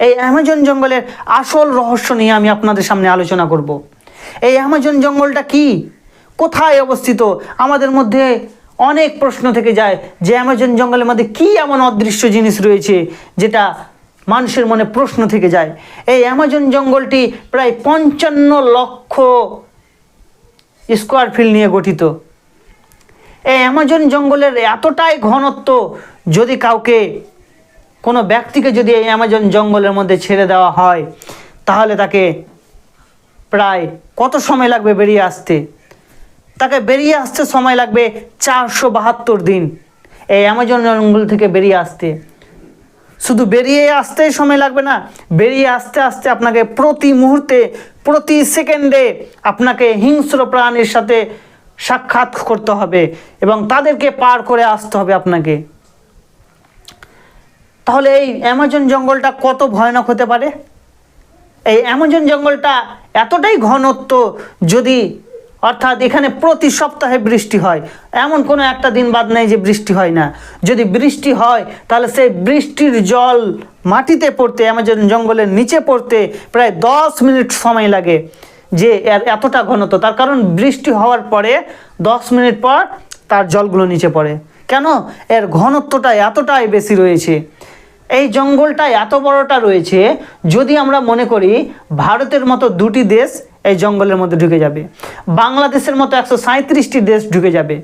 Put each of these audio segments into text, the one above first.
এই অ্যামাজন জঙ্গলের আসল রহস্য নিয়ে আমি আপনাদের সামনে আলোচনা করব। এই অ্যামাজন জঙ্গলটা কি? কোথায় অবস্থিত? আমাদের মধ্যে অনেক প্রশ্ন থেকে যায় যে অ্যামাজন জঙ্গলের মধ্যে কি এমন অদৃশ্য জিনিস রয়েছে যেটা মানুষের মনে প্রশ্ন থেকে যায়। এই অ্যামাজন জঙ্গলটি প্রায় পঞ্চান্ন লক্ষ স্কোয়ার ফিল নিয়ে গঠিত। এই অ্যামাজন জঙ্গলের এতটাই ঘনত্ব যদি কাউকে কোনো ব্যক্তিকে যদি এই অ্যামাজন জঙ্গলের মধ্যে ছেড়ে দেওয়া হয়, তাহলে তাকে প্রায় কত সময় লাগবে বেরিয়ে আসতে? তাকে বেরিয়ে আসতে সময় লাগবে চারশো বাহাত্তর দিন এই অ্যামাজন জঙ্গল থেকে বেরিয়ে আসতে। শুধু বেরিয়ে আসতেই সময় লাগবে না, বেরিয়ে আসতে আসতে আপনাকে প্রতি মুহূর্তে, প্রতি সেকেন্ডে আপনাকে হিংস্র প্রাণীর সাথে সাক্ষাৎ করতে হবে এবং তাদেরকে পার করে আসতে হবে আপনাকে। তাহলে এই অ্যামাজন জঙ্গলটা কত ভয়ানক হতে পারে? এই অ্যামাজন জঙ্গলটা এতটাই ঘনত্ব যদি, অর্থাৎ এখানে প্রতি সপ্তাহে বৃষ্টি হয়, এমন কোনো একটা দিন বাদ নেই যে বৃষ্টি হয় না। যদি বৃষ্টি হয়, তাহলে সেই বৃষ্টির জল মাটিতে পড়তে, অ্যামাজন জঙ্গলের নিচে পড়তে প্রায় দশ মিনিট সময় লাগে যে এতটা ঘনত্ব। তার কারণ বৃষ্টি হওয়ার পরে দশ মিনিট পর তার জলগুলো নিচে পড়ে। কেন? এর ঘনত্বটা এতটাই বেশি রয়েছে। এই জঙ্গলটা এত বড়টা রয়েছে, যদি আমরা মনে করি ভারতের মতো দুটি দেশ এই জঙ্গলের মধ্যে ঢুকে যাবে, বাংলাদেশের মতো একশো সাঁত্রিশটি দেশ ঢুকে যাবে,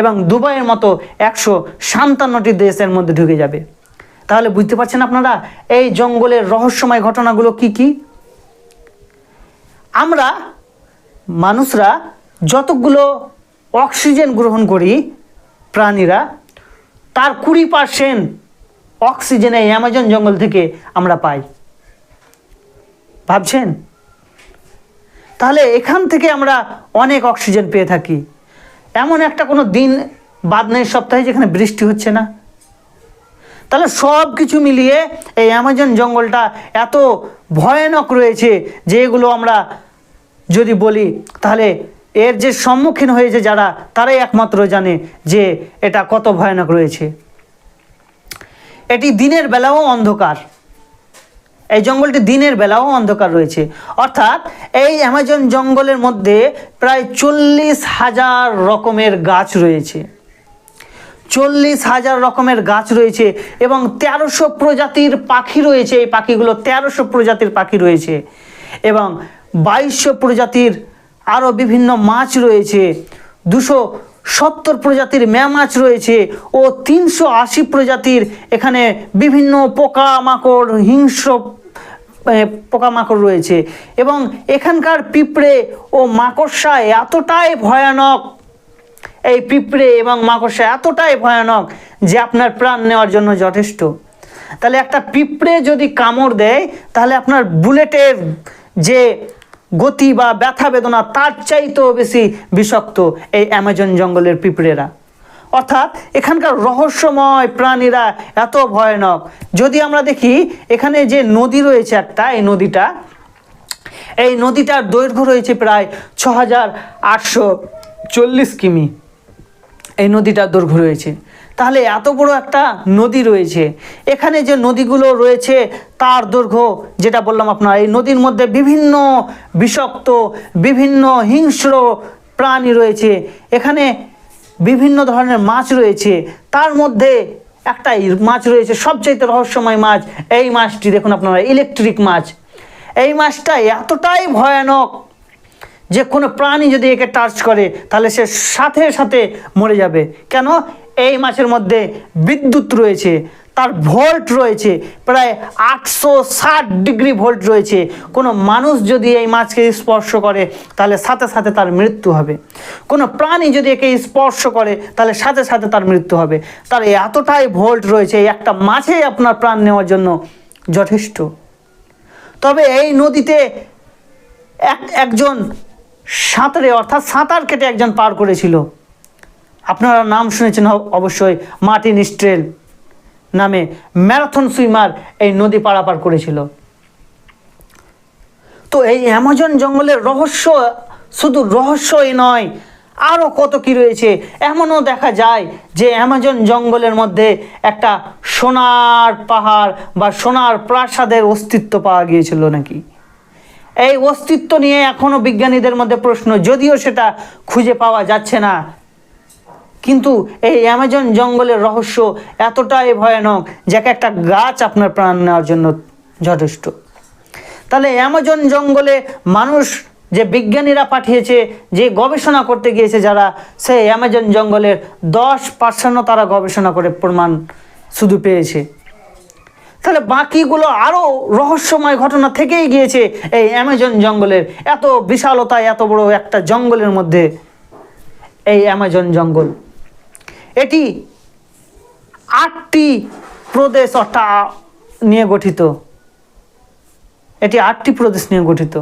এবং দুবাইয়ের মতো একশো সাতান্নটি দেশের মধ্যে ঢুকে যাবে। তাহলে বুঝতে পারছেন আপনারা এই জঙ্গলের রহস্যময় ঘটনাগুলো কি কি? আমরা মানুষরা যতগুলো অক্সিজেন গ্রহণ করি প্রাণীরা, তার কুড়ি পার্সেন্ট অক্সিজেন এই অ্যামাজন জঙ্গল থেকে আমরা পাই। ভাবছেন? তাহলে এখান থেকে আমরা অনেক অক্সিজেন পেয়ে থাকি। এমন একটা কোনো দিন বাদ নেই সপ্তাহে যেখানে বৃষ্টি হচ্ছে না। তাহলে সব কিছু মিলিয়ে এই অ্যামাজন জঙ্গলটা এত ভয়ানক রয়েছে যে এগুলো আমরা যদি বলি, তাহলে এর যে সম্মুখীন হয়েছে যারা, তারাই একমাত্র জানে যে এটা কত ভয়ানক রয়েছে। এটি দিনের বেলাও অন্ধকার। এই জঙ্গলটি দিনের বেলাও অন্ধকার রয়েছে। অর্থাৎ এই অ্যামাজন জঙ্গলের মধ্যে প্রায় চল্লিশ হাজার রকমের গাছ রয়েছে। চল্লিশ হাজার রকমের গাছ রয়েছে এবং তেরোশো প্রজাতির পাখি রয়েছে। এই পাখিগুলো তেরোশো প্রজাতির পাখি রয়েছে এবং বাইশশো প্রজাতির আরও বিভিন্ন মাছ রয়েছে। দুশো সত্তর প্রজাতির ম্যা মাছ রয়েছে ও তিনশো আশি প্রজাতির এখানে বিভিন্ন পোকামাকড় হিংস্র পোকামাকড় রয়েছে। এবং এখানকার পিঁপড়ে ও মাকড়সা এতটাই ভয়ানক, এই পিঁপড়ে এবং মাকড়সা এতটাই ভয়ানক যে আপনার প্রাণ নেওয়ার জন্য যথেষ্ট। তাহলে একটা পিঁপড়ে যদি কামড় দেয়, তাহলে আপনার বুলেটের যে গতি বা ব্যথা বেদনা তার চাইতেও বেশি বিষাক্ত এই অ্যামাজন জঙ্গলের পিঁপড়েরা। অর্থাৎ এখানকার রহস্যময় প্রাণীরা এত ভয়ানক। যদি আমরা দেখি, এখানে যে নদী রয়েছে একটা, এই নদীটা, এই নদীটার দৈর্ঘ্য রয়েছে প্রায় ছ হাজার আটশো চল্লিশ কিমি। এই নদীটার দৈর্ঘ্য রয়েছে। তাহলে এত বড় একটা নদী রয়েছে। এখানে যে নদীগুলো রয়েছে, তার দৈর্ঘ্য যেটা বললাম আপনার, এই নদীর মধ্যে বিভিন্ন বিষাক্ত, বিভিন্ন হিংস্র প্রাণী রয়েছে। এখানে বিভিন্ন ধরনের মাছ রয়েছে। তার মধ্যে একটা মাছ রয়েছে, সবচাইতে রহস্যময় মাছ, এই মাছটি দেখুন আপনারা ইলেকট্রিক মাছ। এই মাছটা এতটাই ভয়ানক যে কোনো প্রাণী যদি একে টাচ করে, তাহলে সে সাথে সাথে মরে যাবে। কেন? এই মাছের মধ্যে বিদ্যুৎ রয়েছে, তার ভোল্ট রয়েছে, প্রায় আটশো ষাট ডিগ্রি ভোল্ট রয়েছে। কোনো মানুষ যদি এই মাছকে স্পর্শ করে, তাহলে সাথে সাথে তার মৃত্যু হবে। কোনো প্রাণী যদি একে স্পর্শ করে, তাহলে সাথে সাথে তার মৃত্যু হবে। তার এতটাই ভোল্ট রয়েছে একটা মাছেই আপনার প্রাণ নেওয়ার জন্য যথেষ্ট। তবে এই নদীতে এক, একজন সাঁতারে, অর্থাৎ সাঁতার কেটে একজন পার করেছিল। আপনারা নাম শুনেছেন অবশ্যই মার্টিন স্ট্রেল নামে ম্যারাথন সুইমার এই নদী পারাপার করেছিল। তো এই অ্যামাজন জঙ্গলের রহস্য শুধু রহস্যই নয় আরও কত কি রয়েছে এমনও দেখা যায় যে অ্যামাজন জঙ্গলের মধ্যে একটা সোনার পাহাড় বা সোনার প্রাসাদের অস্তিত্ব পাওয়া গিয়েছিল নাকি? এই অস্তিত্ব নিয়ে এখনও বিজ্ঞানীদের মধ্যে প্রশ্ন, যদিও সেটা খুঁজে পাওয়া যাচ্ছে না কিন্তু এই অ্যামাজন জঙ্গলের রহস্য এতটাই ভয়ানক যে এক একটা গাছ আপনার প্রাণ নেওয়ার জন্য যথেষ্ট। তাহলে অ্যামাজন জঙ্গলে মানুষ যে বিজ্ঞানীরা পাঠিয়েছে, যে গবেষণা করতে গিয়েছে যারা, সেই অ্যামাজন জঙ্গলের দশ পার্সেন্টও তারা গবেষণা করে প্রমাণ শুধু পেয়েছে। তাহলে বাকিগুলো আরও রহস্যময় ঘটনা থেকেই গিয়েছে এই অ্যামাজন জঙ্গলের এত বিশালতা, এত বড় একটা জঙ্গলের মধ্যে। এই অ্যামাজন জঙ্গল। এটি আটটি প্রদেশ অর্থাৎ নিয়ে গঠিত। এটি আটটি প্রদেশ নিয়ে গঠিত।